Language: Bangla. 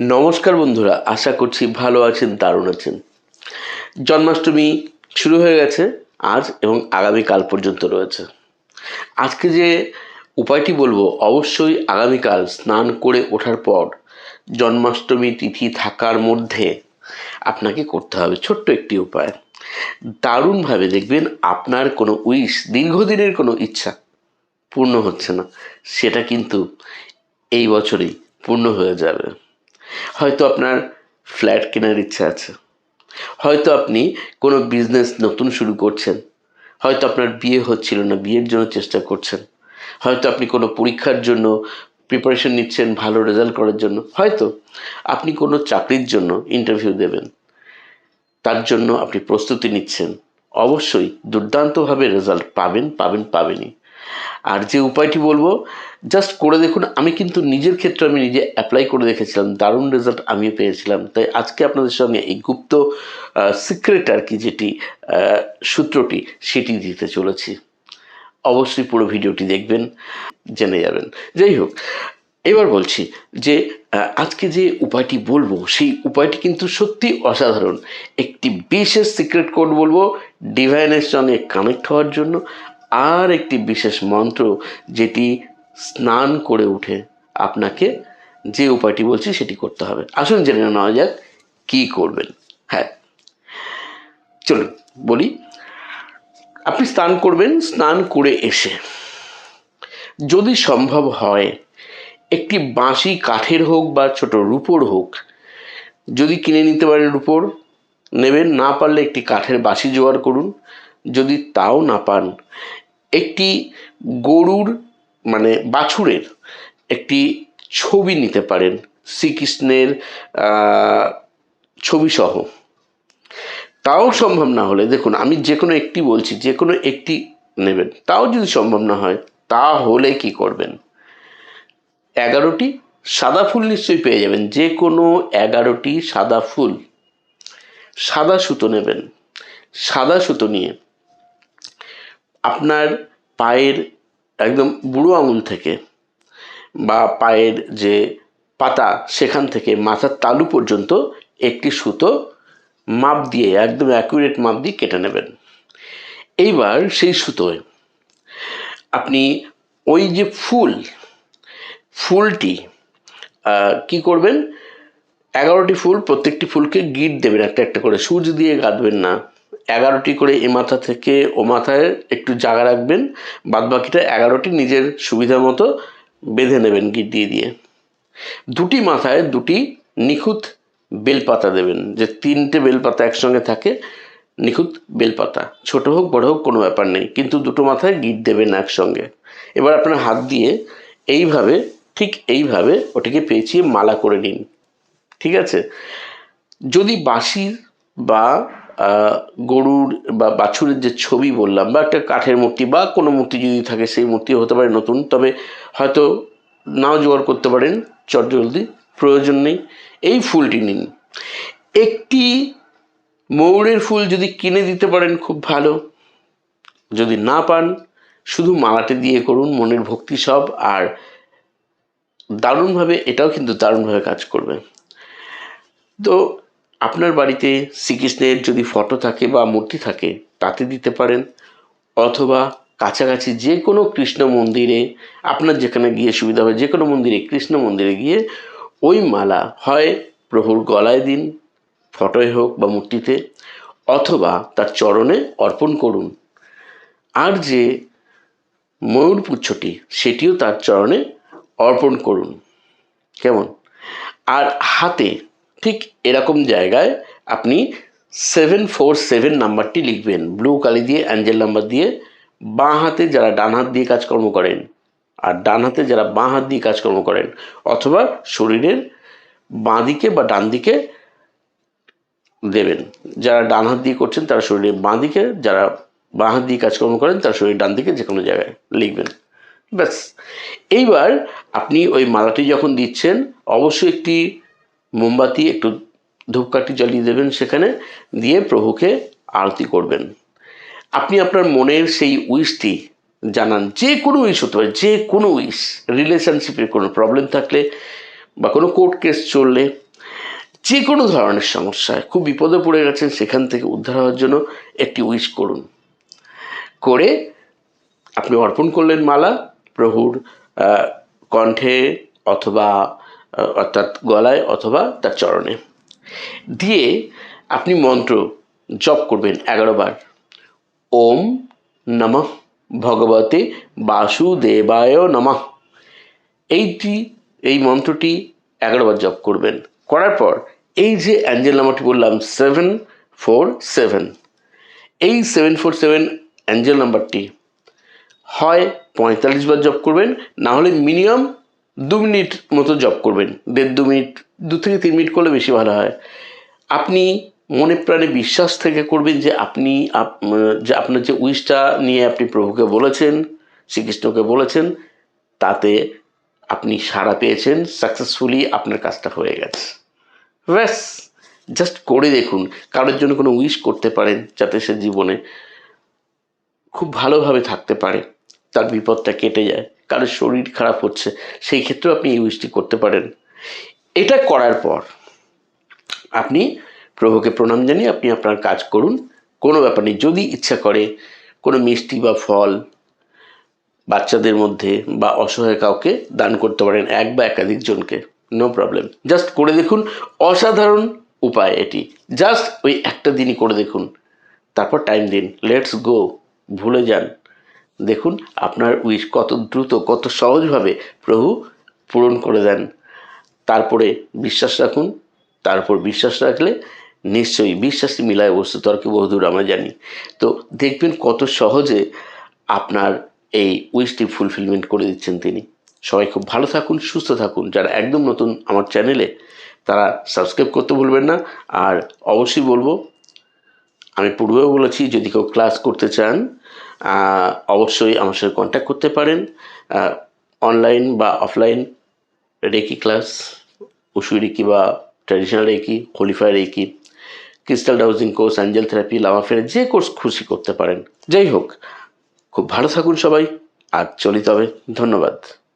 নমস্কার বন্ধুরা, আশা করছি ভালো আছেন, দারুণ আছেন। জন্মাষ্টমী শুরু হয়ে গেছে আজ এবং আগামীকাল পর্যন্ত রয়েছে। আজকে যে উপায়টি বলব, অবশ্যই আগামীকাল স্নান করে ওঠার পর জন্মাষ্টমী তিথি থাকার মধ্যে আপনাকে করতে হবে ছোট্ট একটি উপায়। দারুণভাবে দেখবেন আপনার কোনো উইশ, দীর্ঘদিনের কোনো ইচ্ছা পূর্ণ হচ্ছে না, সেটা কিন্তু এই বছরই পূর্ণ হয়ে যাবে। হয়তো আপনার ফ্ল্যাট কেনার ইচ্ছা আছে, হয়তো আপনি কোনো বিজনেস নতুন শুরু করছেন, হয়তো আপনার বিয়ে হচ্ছিল না, বিয়ের জন্য চেষ্টা করছেন, হয়তো আপনি কোনো পরীক্ষার জন্য প্রিপারেশন নিচ্ছেন, ভালো রেজাল্ট করার জন্য, হয়তো আপনি কোনো চাকরির জন্য ইন্টারভিউ দেবেন, তার জন্য আপনি প্রস্তুতি নিচ্ছেন, অবশ্যই দুর্দান্তভাবে রেজাল্ট পাবেন পাবেন, পাবেনই। আর যে উপায়টি বলব জাস্ট করে দেখুন, আমি কিন্তু নিজের ক্ষেত্রে আমি নিজে অ্যাপ্লাই করে দেখেছিলাম, দারুণ রেজাল্ট আমিও পেয়েছিলাম। তাই আজকে আপনাদের সঙ্গে এই গুপ্ত সিক্রেট আর কি যেটি সূত্রটি, সেটি দিতে চলেছি। অবশ্যই পুরো ভিডিওটি দেখবেন, জেনে যাবেন। যাই হোক, এবার বলছি যে আজকে যে উপায়টি বলব, সেই উপায়টি কিন্তু সত্যি অসাধারণ। একটি বিশেষ সিক্রেট কোড বলব ডিভাইনের সঙ্গে কানেক্ট হওয়ার জন্য আর একটি বিশেষ মন্ত্র যেটি স্নান করে উঠে আপনাকে যে উপায়টি বলছি সেটি করতে হবে। আসুন জেনে নেওয়া যাক কী করবেন। হ্যাঁ চলুন বলি। আপনি স্নান করবেন, স্নান করে এসে যদি সম্ভব হয় একটি বাঁশি কাঠের হোক বা ছোট রূপোর হোক, যদি কিনে নিতে পারেন রূপোর, নেবেন, না পারলে একটি কাঠের বাঁশি জোগাড় করুন, যদি তাও না পান একটি গরুর মানে বাছুরের একটি ছবি নিতে পারেন শ্রীকৃষ্ণের ছবি সহ তাও সম্ভব না হলে, দেখুন, আমি যে কোনো একটি বলছি, যে কোনো একটি নেবেন, তাও যদি সম্ভব না হয়, তাহলে কি করবেন? এগারোটি সাদা ফুল নিশ্চয়ই পেয়ে যাবেন, যে কোনো এগারোটি সাদা ফুল। সাদা সুতো নেবেন। সাদা সুতো নিয়ে আপনার পায়ের একদম বুড়ো আঙুল থেকে বা পায়ের যে পাতা সেখান থেকে মাথার তালু পর্যন্ত একটি সুতো মাপ দিয়ে, একদম অ্যাকুরেট মাপ দিয়ে কেটে নেবেন। এইবার সেই সুতোয় আপনি ওই যে ফুল, ফুলটি কি করবেন? এগারোটি ফুল প্রত্যেকটি ফুলকে গিট দেবেন একটা একটা করে। সূর্য দিয়ে গাঁথবেন না। এগারোটি করে এ মাথা থেকে ও মাথায় একটু জায়গা রাখবেন বাদ বাকিটা এগারোটি নিজের সুবিধা মতো বেঁধে নেবেন গিট দিয়ে দিয়ে। দুটি মাথায় দুটি নিখুঁত বেলপাতা দেবেন, যে তিনটে বেলপাতা একসঙ্গে থাকে, নিখুঁত বেলপাতা। ছোট হোক, বড় হোক, কোনো ব্যাপার নেই, কিন্তু দুটো মাথায় গিট দেবেন একসঙ্গে। এবার আপনার হাত দিয়ে এইভাবে, ঠিক এইভাবে ওটিকে পেঁচিয়ে মালা করে নিন, ঠিক আছে? যদি বাঁশির বা গরুর বা বাছুরের যে ছবি বললাম বা একটা কাঠের মূর্তি বা কোনো মূর্তি যদি থাকে সেই মূর্তি হতে পারে নতুন। তবে হয়তো নাও জোগাড় করতে পারেন চটজলদি প্রয়োজন নেই। এই ফুলটি নিন। একটি ময়ূরের ফুল যদি কিনে দিতে পারেন খুব ভালো। যদি না পান, শুধু মালাটি দিয়ে করুন, মনের ভক্তি সব, আর দারুণভাবে এটাও কিন্তু দারুণভাবে কাজ করবে। তো আপনার বাড়িতে শ্রীকৃষ্ণের যদি ফটো থাকে বা মূর্তি থাকে, তাতে দিতে পারেন। অথবা কাছাকাছি যে কোনো কৃষ্ণ মন্দিরে, আপনার যেখানে গিয়ে সুবিধা হয়, যে কোনো মন্দিরে, কৃষ্ণ মন্দিরে গিয়ে ওই মালা হয়, প্রভুর গলায় দিন, ফটোয় হোক বা মূর্তিতে, অথবা তার চরণে অর্পণ করুন। আর যে ময়ূর পুচ্ছটি, সেটিও তার চরণে অর্পণ করুন। কেমন? আর হাতে ঠিক এরকম জায়গায় আপনি সেভেন ফোর সেভেন নাম্বারটি লিখবেন। ব্লু কালি দিয়ে অ্যাঞ্জেল নাম্বার দিয়ে, বাঁ হাতে যারা ডান হাত দিয়ে কাজকর্ম করেন আর ডান হাতে যারা বাঁ হাত দিয়ে কাজকর্ম করেন অথবা শরীরের বাঁ দিকে বা ডান দিকে দেবেন। যারা ডান হাত দিয়ে করছেন তারা শরীরের বাঁ দিকে, যারা বাঁ হাত দিয়ে কাজকর্ম করেন তারা শরীরের ডান দিকে যে কোনো জায়গায় লিখবেন। ব্যাস। এইবার আপনি ওই মালাটি যখন দিচ্ছেন, অবশ্যই একটি মোমবাতি একটু ধূপকাঠি জ্বালিয়ে দেবেন সেখানে, দিয়ে প্রভুকে আরতি করবেন। আপনি আপনার মনের সেই উইশটি জানান, যে কোনো উইশ হতে পারে, যে কোনো উইশ, রিলেশনশিপের কোনো প্রবলেম থাকলে বা কোনো কোর্ট কেস চললে, যে কোনো ধরনের সমস্যায় খুব বিপদে পড়ে গেছেন, সেখান থেকে উদ্ধার হওয়ার জন্য একটি উইশ করুন। করে আপনি অর্পণ করলেন মালা, প্রভুর কণ্ঠে অথবা অর্থাৎ গলায় অথবা তার চরণে। দিয়ে আপনি মন্ত্র জপ করবেন এগারো বার। ওম নমঃ ভগবতে বাসুদেবায় নমঃ। এইটি, এই মন্ত্রটি এগারোবার জপ করবেন। করার পর এই যে অ্যাঞ্জেল নাম্বারটি বললাম, সেভেন ফোর সেভেন। এই সেভেন ফোর সেভেন অ্যাঞ্জেল নাম্বারটি হয় পঁয়তাল্লিশ বার জব করবেন, না হলে মিনিমাম দু মিনিট মতো জব করবেন। দেড় দু মিনিট, দু থেকে তিন মিনিট করলে বেশি ভালো হয়। আপনি মনে প্রাণে বিশ্বাস থেকে করবেন যে আপনি আপ- যে আপনার যে উইশটা নিয়ে আপনি প্রভুকে বলেছেন, শ্রীকৃষ্ণকে বলেছেন, তাতে আপনি সাড়া পেয়েছেন সাকসেসফুলি আপনার কাজটা হয়ে গেছে। ব্যাস জাস্ট করে দেখুন, কারোর জন্য কোনো উইশ করতে পারেন, যাতে সে জীবনে খুব ভালোভাবে থাকতে পারে, তার বিপদটা কেটে যায়। কারোর শরীর খারাপ হচ্ছে, সেই ক্ষেত্রেও আপনি এই উইশটি করতে পারেন। এটা করার পর আপনি প্রভুকে প্রণাম জানিয়ে আপনি আপনার কাজ করুন। কোনো ব্যাপার নেই, যদি ইচ্ছা করে কোনো মিষ্টি বা ফল বাচ্চাদের মধ্যে বা অসহায় কাউকে দান করতে পারেন, এক বা একাধিক জনকে নো প্রবলেম জাস্ট করে দেখুন, অসাধারণ উপায় এটি। জাস্ট ওই একটা দিনই করে দেখুন। তারপর টাইম দিন। লেটস গো ভুলে যান। দেখুন আপনার উইশ কত দ্রুত, কত সহজভাবে প্রভু পূরণ করে দেন। তারপরে বিশ্বাস রাখুন তার উপর বিশ্বাস রাখলে নিশ্চয়ই বিশ্বাসী মিলায় বস্তু, তর্কে বহুদূর আমরা জানি। তো দেখবেন কত সহজে আপনার এই উইশটি ফুলফিলমেন্ট করে দিচ্ছেন তিনি। সবাই খুব ভালো থাকুন, সুস্থ থাকুন। যারা একদম নতুন আমার চ্যানেলে তারা সাবস্ক্রাইব করতে ভুলবেন না। আর অবশ্যই বলব, আমি পূর্বেও বলেছি, যদি কেউ ক্লাস করতে চান অবশ্যই আমার সাথে কন্ট্যাক্ট করতে পারেন। অনলাইন বা offline reiki class Usui reiki বা traditional reiki holy fire reiki crystal dowsing course angel therapy লামাফের যে কোর্স খুশি করতে পারেন। যাই হোক, খুব ভালো থাকুন সবাই। আর চলি তবে। ধন্যবাদ।